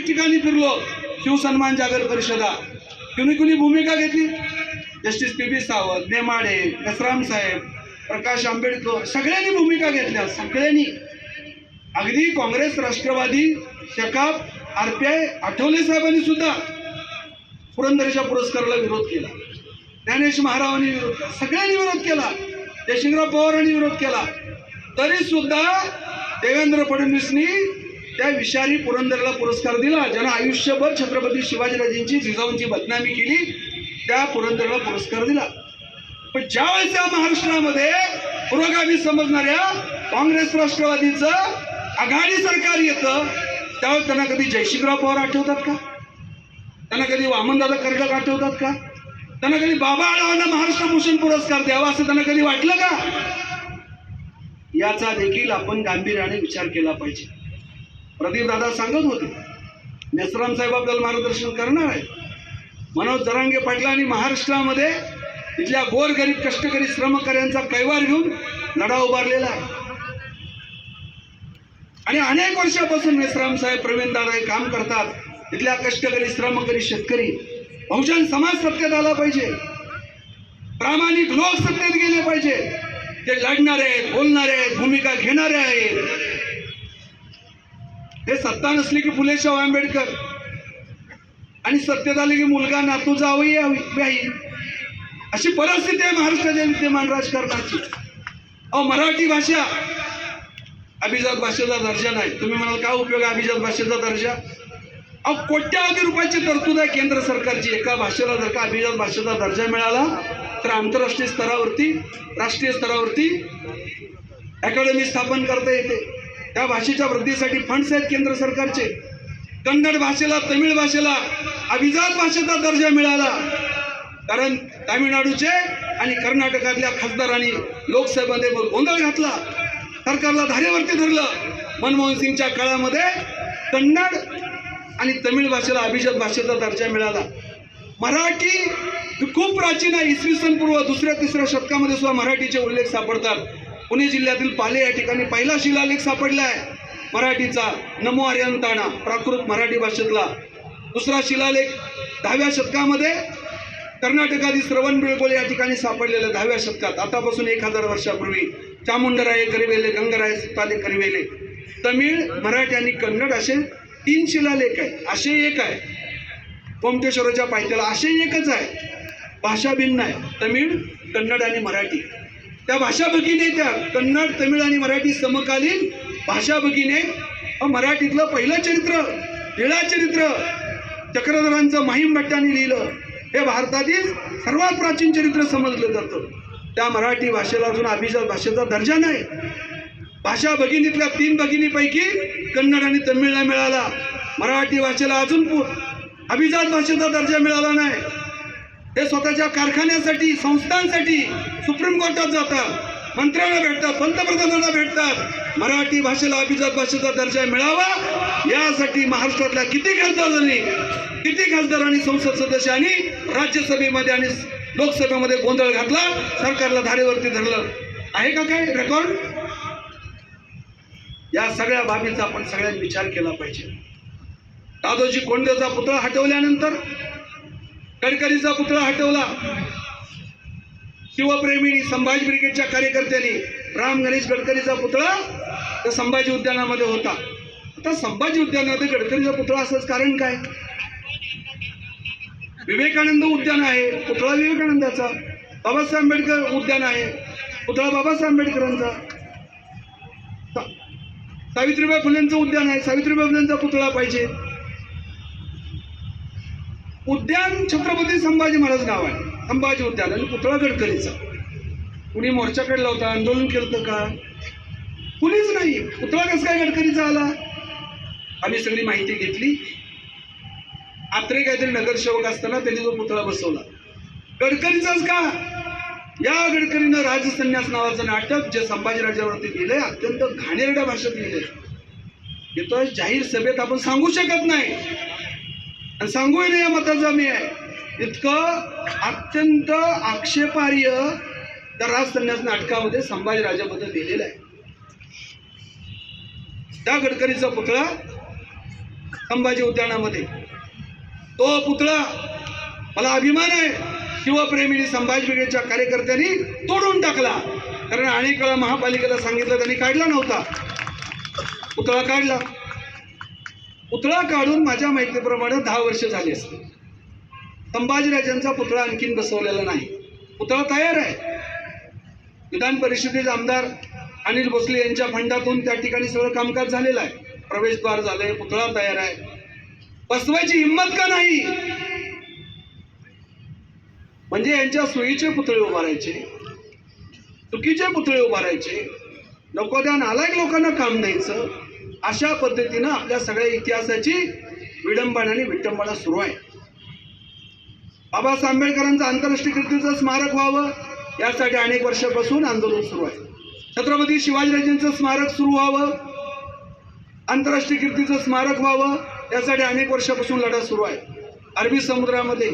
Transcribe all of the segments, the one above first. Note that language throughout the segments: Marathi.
अनेक ठिकाणी फिरलो. शिवसन्मान जागर परिषदा. कुणी कुणी भूमिका घेतली? Justice P. B Sawant Nemade नसराम साहेब प्रकाश आंबेडकर सगळ्यांनी भूमिका घेतल्या सगळ्यांनी. अगदी Congress Rashtravadi Shekap R P I Athawale साहेबांनी सुद्धा पुरंदरच्या पुरस्काराला विरोध केला. ज्ञानेश महारावांनी विरोध केला सगळ्यांनी विरोध केला. जयशिंगराव पवारांनी विरोध केला. तरी सुद्धा देवेंद्र फडणवीसनी त्या विषारी पुरंदरला पुरस्कार दिला. ज्यानं आयुष्यभर छत्रपती शिवाजीराजेंची जिजाऊंची बदनामी केली त्या पुरंदरला पुरस्कार दिला. पण ज्यावेळेस या महाराष्ट्रामध्ये पुरोगामी समजणाऱ्या काँग्रेस राष्ट्रवादीचं आघाडी सरकार येतं त्यावेळेस त्यांना कधी जयशिंगराव पवार आठवतात का? त्यांना कधी वामनदादा कर्डक आठवतात का? त्यांना कधी बाबा आढावांना महाराष्ट्र भूषण पुरस्कार द्यावा असं त्यांना कधी वाटलं का? याचा देखील आपण गांभीर्याने विचार केला पाहिजे. प्रदीप दादा सांगत होते. नेसराम साहेब आपल्याला मार्गदर्शन करणार आहे मनोज जरांगे पाटलांनी महाराष्ट्रामध्ये इथल्या गोरगरीब कष्टकरी श्रमकऱ्यांचा कैवार घेऊन लढा उभारलेला आहे. आणि अनेक वर्षापासून मेसराम साहेब प्रवीण दादा हे काम करतात. इथल्या कष्टकरी श्रमकरी शेतकरी. बहुजन समाज सत्तेत आला पाहिजे. प्रामाणिक लोक सत्तेत गेले पाहिजे. ते लढणारे आहेत बोलणारे आहेत भूमिका घेणारे आहेत. हे सत्ता नसली की फुले शाहू आंबेडकर. आणि सत्तेत आले की मुलगा नातू जावई यावी अशी परिस्थिती आहे महाराष्ट्राच्या विद्यमान राजकारणाची. अहो मराठी भाषा अभिजात भाषेचा दर्जा नाही. तुम्ही म्हणाल काय उपयोग आहे अभिजात भाषेचा दर्जा? अहो कोट्यावधी रुपयाची तरतूद आहे केंद्र सरकारची. एका भाषेला जर का अभिजात भाषेचा दर्जा मिळाला तर आंतरराष्ट्रीय स्तरावरती राष्ट्रीय स्तरावरती अकॅडमी स्थापन करता येते. त्या भाषेच्या वृद्धीसाठी फंड्स आहेत केंद्र सरकारचे. कन्नड भाषेला तमिळ भाषेला अभिजात भाषेचा दर्जा मिळाला. कारण तामिळनाडूचे आणि कर्नाटकातल्या खासदारांनी लोकसभेमध्ये गोंधळ घातला. सरकारला धारेवरती धरलं. मनमोहन सिंगच्या काळामध्ये कन्नड आणि तमिळ भाषेला अभिजात भाषेचा दर्जा मिळाला. मराठी ही खूप प्राचीन आहे. इसवी सन पूर्व दुसऱ्या तिसऱ्या शतकामध्ये सुद्धा मराठीचे उल्लेख सापडतात. पुणे जिल्ह्यातील पाले या ठिकाणी पहिला शिलालेख सापडला आहे. मराठीचा नमो आर्यंताना प्राकृत मराठी भाषेतला. दुसरा शिलालेख दहाव्या शतकामध्ये कर्नाटकातील श्रवण बिळकोल या ठिकाणी सापडलेल्या दहाव्या शतकात. आतापासून एक हजार वर्षापूर्वी चामुंडराय करिवेले गंगराय सुताले करिवेले. तमिळ मराठी आणि कन्नड असे तीन शिलालेख आहे असे एक आहे. गोमटेश्वराच्या पायथ्याला असे एकच आहे. भाषा भिन्न आहे. तमिळ कन्नड आणि मराठी. त्या भाषा भगिनी त्या कन्नड तमिळ आणि मराठी समकालीन भाषा भगिनी मराठीतलं पहिलं चरित्र लीळा चरित्र चक्रधरांचं माहीम भट्टाने लिहिलं हे भारतातील सर्वात प्राचीन चरित्र समजलं जातं. त्या मराठी भाषेला अजून अभिजात भाषेचा दर्जा नाही. भाषा भगिनीतल्या तीन भगिनीपैकी कन्नड आणि तमिळला मिळाला. मराठी भाषेला अजून अभिजात भाषेचा दर्जा मिळाला नाही. हे स्वतःच्या कारखान्यासाठी संस्थांसाठी सुप्रीम कोर्टात जातात मंत्र्यांना भेटतात पंतप्रधानांना भेटतात. मराठी भाषेला अभिजात भाषेचा दर्जा मिळावा यासाठी महाराष्ट्रातल्या किती खासदारांनी किती खासदारांनी संसद सदस्यांनी राज्यसभेमध्ये आणि लोकसभेमध्ये गोंधळ घातला सरकारला धारेवरती धरलं. आहे का काय रेकॉर्ड या सगळ्या बाबींचा आपण सगळ्यांनी विचार केला पाहिजे. दादोजी कोंडेचा पुतळा हटवल्यानंतर गडकरीचा पुतळा हटवला. शिवप्रेमीनी संभाजी ब्रिगेडच्या कार्यकर्त्यांनी राम गणेश गडकरीचा पुतळा त्या संभाजी उद्यानामध्ये होता. आता संभाजी उद्यानामध्ये गडकरीचा पुतळा असंच कारण काय? विवेकानंद उद्यान आहे पुतळा विवेकानंदाचा. बाबासाहेब आंबेडकर उद्यान आहे पुतळा बाबासाहेब आंबेडकरांचा. सावित्रीबाई फुलेंचं उद्यान आहे सावित्रीबाई फुलेंचा पुतळा पाहिजे. उद्यान छत्रपती संभाजी महाराज नाव आहे. अंबाजी उद्यान आणि पुतळा गडकरीचा. कुणी मोर्चा काढला होता आंदोलन केलं होतं का? कुणीच नाही. पुतळा कसं काय गडकरीचा आला? आम्ही सगळी माहिती घेतली. आत्रे काहीतरी नगरसेवक असताना त्यांनी जो पुतळा बसवला. गडकरीचाच का? या गडकरीनं राजसन्यास नावाचं नाटक जे संभाजीराजावरती लिहिलंय अत्यंत घाणेरड्या भाषेत लिहिलंय. हे जाहीर सभेत आपण सांगू शकत नाही. आणि सांगूही नाही या मताचा मी आहे इतकं अत्यंत आक्षेपार्ह दराज संन्यास नाटकामध्ये संभाजीराजाबद्दल लिहिलेलं आहे. त्या गडकरीचा पुतळा संभाजी उद्यानामध्ये. तो पुतळा मला अभिमान आहे. शिवप्रेमीने संभाजी ब्रिगेडच्या कार्यकर्त्यांनी तोडून टाकला. कारण अनेक वेळा महापालिकेला सांगितलं त्यांनी काढला नव्हता. पुतळा काढला. पुतळा काढून माझ्या माहितीप्रमाणे दहा वर्ष झाली असते संभाजीराजांचा पुतळा आणखीन बसवलेला नाही. पुतळा तयार आहे. विधान परिषदेचे आमदार अनिल भोसले यांच्या फंडातून त्या ठिकाणी सगळं कामकाज झालेलं आहे. प्रवेशद्वार झालंय पुतळा तयार आहे. बसवायची हिंमत का नाही? म्हणजे यांच्या सोयीचे पुतळे उभारायचे चुकीचे पुतळे उभारायचे. नको त्या नालायक लोकांना काम द्यायचं. अशा पद्धतीनं आपल्या सगळ्या इतिहासाची विडंबना आणि विटंबना सुरू आहे. बाबासाहेब आंबेडकरांचं आंतरराष्ट्रीय कीर्तीचं स्मारक व्हावं यासाठी अनेक वर्षापासून आंदोलन सुरू आहे. छत्रपती शिवाजीराजेंचं स्मारक सुरू व्हावं आंतरराष्ट्रीय कीर्तीचं स्मारक व्हावं यासाठी अनेक वर्षापासून लढा सुरू आहे. अरबी समुद्रामध्ये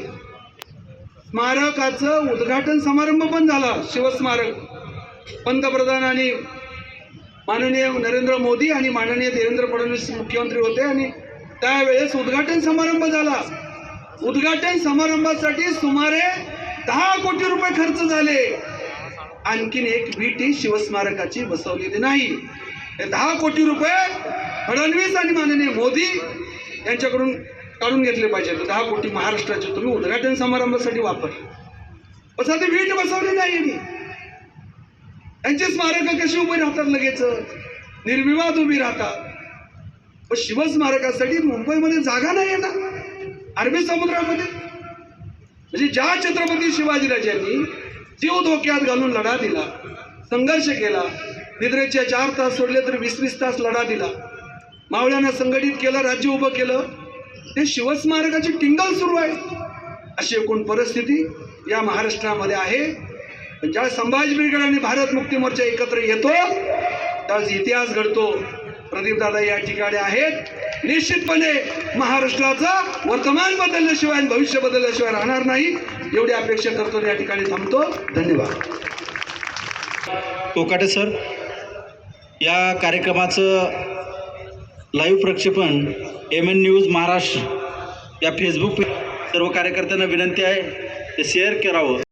स्मारकाचं उद्घाटन समारंभ पण झाला शिवस्मारक. पंतप्रधान आणि माननीय नरेंद्र मोदी आणि माननीय देवेंद्र फडणवीस मुख्यमंत्री होते आणि त्यावेळेस उद्घाटन समारंभ झाला. उद्घाटन समारंभासाठी सुमारे दहा कोटी रुपये खर्च झाले. आणखीन एक वीटी शिवस्मारकाची बसवलेली नाही. दहा कोटी रुपये फडणवीस आणि माननीय मोदी यांच्याकडून काढून घेतले पाहिजे. दहा कोटी महाराष्ट्राचे तुम्ही उद्घाटन समारंभासाठी वापर. पण साधी वीट बसवली नाही यांनी. यांची स्मारकं कशी उभी राहतात लगेच? निर्विवाद उभी राहतात. पण शिवस्मारकासाठी मुंबईमध्ये जागा नाही आहे ना. अरबी समुद्रामध्ये? म्हणजे ज्या छत्रपती शिवाजीराजांनी जीव धोक्यात घालून लढा दिला संघर्ष केला निद्रेचे चार तास सोडले तर वीस वीस तास लढा दिला मावळ्यांना संघटित केलं राज्य उभं केलं ते शिवस्मारकाची टिंगल सुरू आहे. अशी एकूण परिस्थिती या महाराष्ट्रामध्ये आहे. पण ज्या संभाजी ब्रिगेड आणि भारत मुक्ती मोर्चा एकत्र येतो त्याच इतिहास घडतो. प्रदीपदादा या ठिकाणी आहेत. निश्चितपणे महाराष्ट्राचं वर्तमान बदलल्याशिवाय आणि भविष्य बदलल्याशिवाय राहणार नाही. एवढी अपेक्षा करतो या ठिकाणी थांबतो. धन्यवाद. कोकाटे सर या कार्यक्रमाचं लाईव्ह प्रक्षेपण एम एन न्यूज महाराष्ट्र या फेसबुक सर्व कार्यकर्त्यांना विनंती आहे ते शेअर करावं.